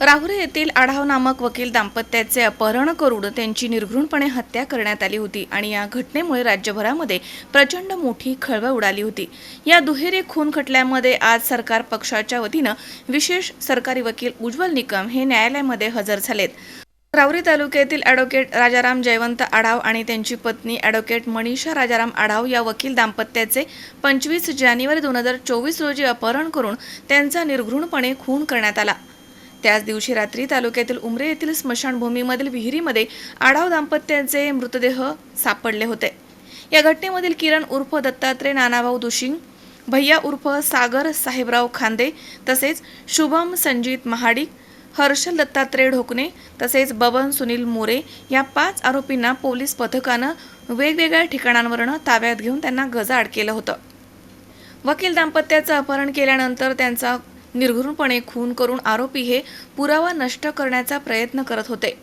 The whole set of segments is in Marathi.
राहुरे येथील आढाव नामक वकील दाम्पत्याचे अपहरण करून त्यांची निर्घृणपणे हत्या करण्यात आली होती आणि या घटनेमुळे राज्यभरामध्ये प्रचंड मोठी खळबळ उडाली होती. या दुहेरी खून खटल्यामध्ये आज सरकार पक्षाच्या वतीनं विशेष सरकारी वकील उज्ज्वल निकम हे न्यायालयामध्ये हजर झालेत. रावरी तालुक्यातील ॲडव्होकेट राजाराम जयवंत आढाव आणि त्यांची पत्नी ॲडव्होकेट मनीषा राजाराम आढाव या वकील दाम्पत्याचे पंचवीस जानेवारी दोन हजार चोवीस रोजी अपहरण करून त्यांचा निर्घृणपणे खून करण्यात आला. त्याच दिवशी रात्री तालुक्यातील उमरे येथील स्मशानभूमीमधील विहिरीमध्ये आढाव दाम्पत्याचे मृतदेह सापडले होते. या घटनेमधील किरण उर्फ दत्तात्रय नानाभाऊ दुशिंग भैया उर्फ सागर साहेबराव खांदे तसेच शुभम संजित महाडिक हर्षल दत्तात्रय ढोकणे तसेच बबन सुनील मोरे या पाच आरोपींना पोलीस पथकानं वेगवेगळ्या ठिकाणांवरनं ताब्यात घेऊन त्यांना गजाआड केलं होतं. वकील दाम्पत्याचं अपहरण केल्यानंतर त्यांचा निर्घृणपणे खून करून आरोपी हे पुरावा नष्ट करण्याचा प्रयत्न करत होते.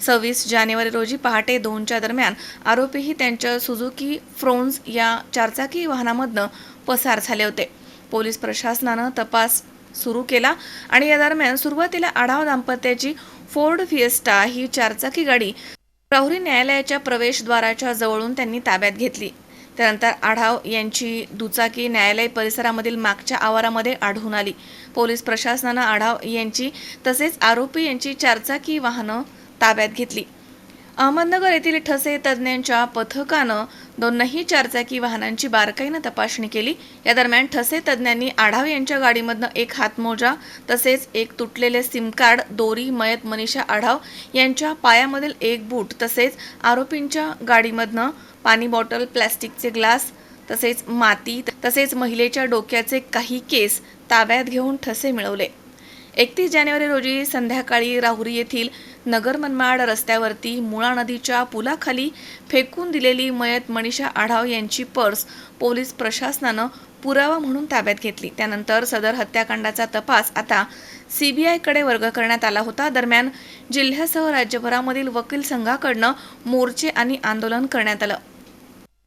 सव्वीस जानेवारी रोजी पहाटे दोनच्या दरम्यान आरोपीही त्यांच्या सुझुकी फ्रोन्स या चारचाकी वाहनामधनं पसार झाले होते. पोलीस प्रशासनानं तपास सुरू केला आणि या दरम्यान सुरुवातीला आढाव दाम्पत्याची फोर्ड फिएस्टा ही चारचाकी गाडी प्रौरी न्यायालयाच्या प्रवेशद्वाराच्या जवळून त्यांनी ताब्यात घेतली. त्यानंतर आढाव यांची दुचाकी न्यायालय परिसरामधील मागच्या आवारामध्ये आढळून आली. पोलीस प्रशासनानं आढाव यांची तसेच आरोपी यांची चारचाकी वाहनं ताब्यात घेतली. अहमदनगर येथील ठसे तज्ज्ञांच्या पथकानं दोनही चारचाकी वाहनांची बारकाईनं तपासणी केली. या दरम्यान ठसे तज्ज्ञांनी आढाव यांच्या गाडीमधनं एक हातमोजा तसेच एक तुटलेले सिम कार्ड दोरी मयत मनीषा आढाव यांच्या पायामधील एक बूट तसेच आरोपींच्या गाडीमधनं पाणी बॉटल प्लॅस्टिकचे ग्लास तसेच माती तसेच महिलेच्या डोक्याचे काही केस ताब्यात घेऊन ठसे मिळवले. एकतीस जानेवारी रोजी संध्याकाळी राहुरी येथील नगर मनमाड रस्त्यावरती मुळा नदीच्या पुलाखाली फेकून दिलेली मयत मनीषा आढाव यांची पर्स पोलीस प्रशासनानं पुरावा म्हणून ताब्यात घेतली. त्यानंतर सदर हत्याकांडाचा तपास आता सीबीआयकडे वर्ग करण्यात आला होता. दरम्यान जिल्ह्यासह राज्यभरामधील वकील संघाकडनं मोर्चे आणि आंदोलन करण्यात आलं.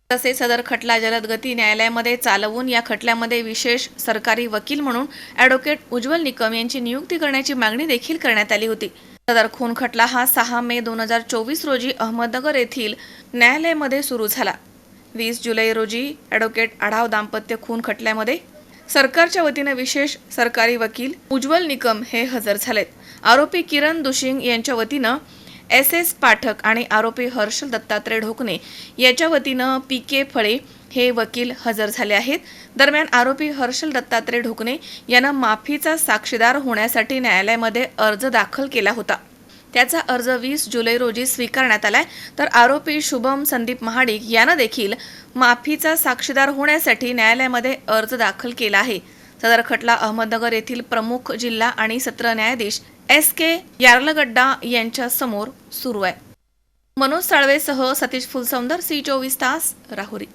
तसेच सदर खटला जलद गती न्यायालयामध्ये चालवून या खटल्यामध्ये विशेष सरकारी वकील म्हणून ॲडव्होकेट उज्ज्वल निकम यांची नियुक्ती करण्याची मागणी देखील करण्यात आली होती. सदर खून खटला हा सहा मे दोन हजार चोवीस रोजी अहमदनगर येथील न्यायालयामध्ये सुरू झाला. वीस जुलै रोजी ॲडव्होकेट आढाव दाम्पत्य खून खटल्यामध्ये सरकारच्या वतीनं विशेष सरकारी वकील उज्ज्वल निकम हे हजर झालेत. आरोपी किरण दुशिंग यांच्या वतीनं एस एस पाठक आणि आरोपी हर्षल दत्तात्रय ढोकणे याच्या वतीनं पी के फळे हे वकील हजर झाले आहेत. दरम्यान आरोपी हर्षल दत्तात्रय ढोकणे यानं माफीचा साक्षीदार होण्यासाठी न्यायालयामध्ये अर्ज दाखल केला होता. त्याचा अर्ज वीस जुलै रोजी स्वीकारण्यात आलाय. तर आरोपी शुभम संदीप महाडिक यानं देखील माफीचा साक्षीदार होण्यासाठी न्यायालयामध्ये अर्ज दाखल केला आहे. सदर खटला अहमदनगर येथील प्रमुख जिल्हा आणि सत्र न्यायाधीश एस के यार्लगड्डा यांच्या समोर सुरू आहे. मनोज साळवेसह सतीश फुलसौंदर सी चोवीस तास राहुरी.